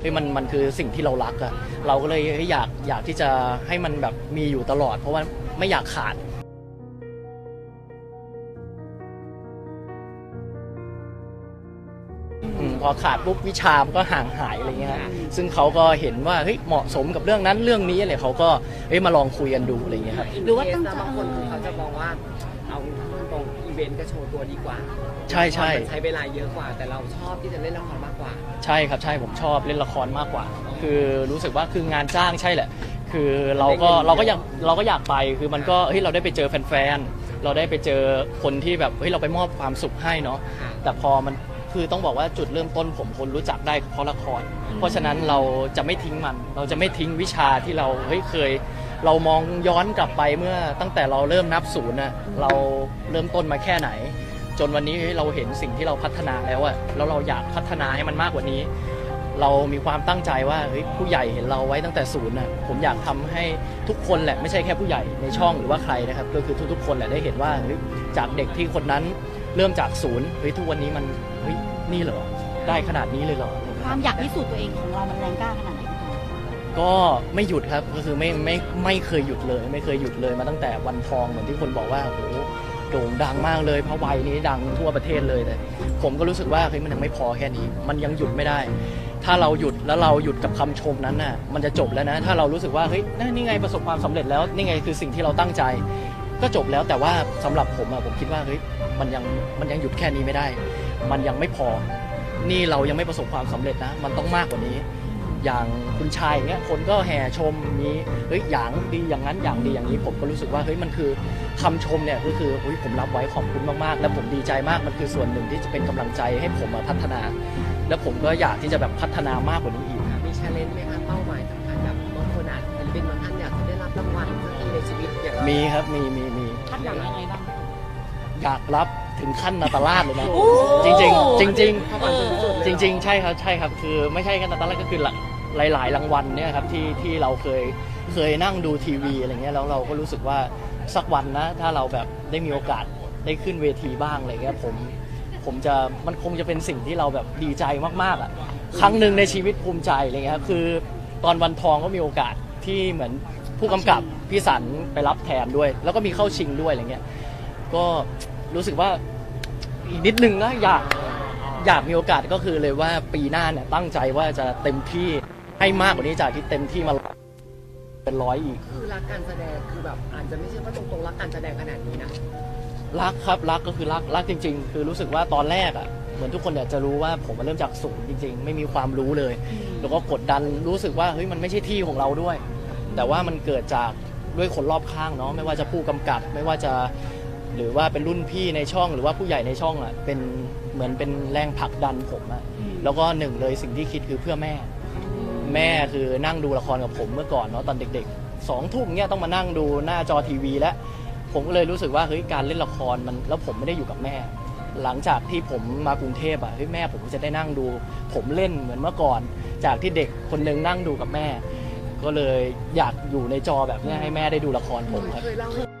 เฮ้ยมันมันคือสิ่งที่เรารักอะเราก็เลยเฮ้ยอยากอยากที่จะให้มันแบบมีอยู่ตลอด เพราะว่าไม่อยากขาดอืมพอขาดปุ๊บวิชามนก็ห่างหายอะไรเงี้ยฮะซึ่งเขาก็เห็นว่าเฮ้ยเหมาะสมกับเรื่องนั้นเรื่องนี้อะไรเขาก็เฮ้ยมาลองคุยกันดูอะไรเงี้ยครับ หรือว่าตั้งใจ บางคนคือเขาจะมองว่า เอาตรงๆอีเวนต์ก็โชว์ตัวดีกว่าใช่ใช่มันใช้เวลาเยอะกว่า แต่เราชอบที่จะเล่นละครมากกว่า ใช่ครับใช่ผมชอบเล่นละครมากกว่า คือรู้สึกว่าคืองานจ้างใช่แหละ คือเราก็เราก็อยากเราก็อยากไปคือมันก็เฮ้ยเราได้ไปเจอแฟนๆเราได้ไปเจอคนที่แบบเฮ้ยเราไปมอบความสุขให้เนาะค่ะแต่พอมันคือต้องบอกว่าจุดเริ่มต้นผมคนรู้จักได้เพราะละคร เพราะฉะนั้นเราจะไม่ทิ้งมัน เราจะไม่ทิ้งวิชาที่เราเฮ้ยเคย เรามองย้อนกลับไปเมื่อตั้งแต่เราเริ่มนับศูนย์น่ะเราเริ่มต้นมาแค่ไหน จนวันนี้เฮ้ยเราเห็นสิ่งที่เราพัฒนาแล้วอะแล้วเราอยากพัฒนาให้มันมากกว่านี้ เรามีความตั้งใจว่าเฮ้ยผู้ใหญ่เห็นเราไว้ตั้งแต่ศูนย์น่ะผมอยากทำให้ทุกคนแหละไม่ใช่แค่ผู้ใหญ่ในช่องหรือว่าใครนะครับก็คือทุกๆ คนแหละได้เห็นว่าเฮ้ยจากเด็กที่คนนั้นเริ่มจากศูนย์เฮ้ยทุกวันนี้มันเฮ้ยนี่เหรอได้ขนาดนี้เลยเหรอความอยากพิสูจน์ตัวเองของเรามันแรงกล้าขนาดไหนพี่ตูน ก็ไม่หยุดครับก็คือไม่ไม่ไม่เคยหยุดเลย ไม่เคยหยุดเลยมาตั้งแต่วันทองเหมือนที่คนบอกว่าโอ้โหโด่งดังมากเลยเพราะวัยนี้ดังทั่วประเทศเลยแต่ผมก็รู้สึกว่าเฮ้ยมันยังไม่พอแค่นี้ มันยังหยุดไม่ได้ ถ้าเราหยุดแล้วเราหยุดกับคำชมนั้นน่ะมันจะจบแล้วนะ ถ้าเรารู้สึกว่าเฮ้ยนี่ไงประสบความสำเร็จแล้วนี่ไงคือสิ่งที่เราตั้งใจ ก็จบแล้วแต่ว่าสำหรับผมอะผมคิดว่าเฮ้ยมันยังมันยังหยุดแค่นี้ไม่ได้ มันยังไม่พอ นี่เรายังไม่ประสบความสำเร็จนะ มันต้องมากกว่านี้ อย่างคุณชายอย่างเงี้ยคนก็แห่ชมมีเฮ้ยอย่างดีอย่างนั้นอย่างดีอย่างนี้ ผมก็รู้สึกว่าเฮ้ยมันคือคำชมเนี่ยก็คืออุ้ยผมรับไว้ขอบคุณมากๆ และผมดีใจมากมันคือส่วนหนึ่งที่จะเป็นกำลังใจให้ผมมาพัฒนา แล้วผมก็อยากที่จะแบบพัฒนามากกว่านี้อีกมีชาเลนจ์ไหมคะเป้าหมายสำคัญแบบบางคนอาจจะเป็นบางท่านอยากจะได้รับรางวัลสักทีในชีวิตอย่างเรามีครับมีมีมีคาดหวังยังไงบ้างอยากรับ ถึงขั้นนาตาลาดเลยนะโอ้จริงๆจริงๆเข้ามาสูงสุดเลยจริง ๆ ใช่ครับใช่ครับ คือไม่ใช่แค่นาตาลาดก็คือหลายๆรางวัลเนี่ยครับที่ที่เราเคยเคยนั่งดูทีวีอะไรเงี้ยแล้วเราก็รู้สึกว่าสักวันนะ ถ้าเราแบบได้มีโอกาสได้ขึ้นเวทีบ้างอะไรเงี้ยผมผมจะมันคงจะเป็นสิ่งที่เราแบบดีใจมากๆอะครั้งหนึ่งในชีวิตภูมิใจอะไรเงี้ยครับคือตอนวันทองก็มีโอกาสที่เหมือนผู้กำกับพี่สันไปรับแทนด้วย แล้วก็มีเข้าชิงด้วยอะไรเงี้ยก็ รู้สึกว่าอีกนิดนึงนะอยากอยากมีโอกาสก็คือเลยว่าปีหน้าเนี่ยตั้งใจว่าจะเต็มที่ให้มากกว่านี้จากที่เต็มที่มาเป็นร้อยอีก คือรักการแสดงคือแบบอาจจะไม่ใช่ว่าตรงๆรักการแสดงขนาดนี้นะรักครับรักก็คือรักรักจริง ๆ คือรู้สึกว่าตอนแรกอะเหมือนทุกคนเนี่ยจะรู้ว่าผมมาเริ่มจากศูนย์จริง ๆ ไม่มีความรู้เลย แล้วก็กดดันรู้สึกว่าเฮ้ยมันไม่ใช่ที่ของเราด้วย แต่ว่ามันเกิดจากด้วยคนรอบข้างเนาะไม่ว่าจะผู้กำกับ ไม่ว่าจะ หรือว่าเป็นรุ่นพี่ในช่องหรือว่าผู้ใหญ่ในช่องอะเป็นเหมือนเป็นแรงผลักดันผมอะแล้วก็หนึ่งเลยสิ่งที่คิดคือเพื่อแม่ แม่คือนั่งดูละครกับผมเมื่อก่อนเนาะตอนเด็กๆสองทุ่มเนี่ยต้องมานั่งดูหน้าจอทีวี แล้ว ผมก็เลยรู้สึกว่าเฮ้ยการเล่นละครมันแล้วผมไม่ได้อยู่กับแม่ หลังจากที่ผมมากรุงเทพอะเฮ้ยแม่ผมก็จะได้นั่งดู ผมเล่นเหมือนเมื่อก่อน จากที่เด็กคนหนึงนั่งดูกับแม่ ก็เลยอยากอยู่ในจอแบบเนี้ยให้แม่ได้ดูละครผมครับ เคยเล่าให้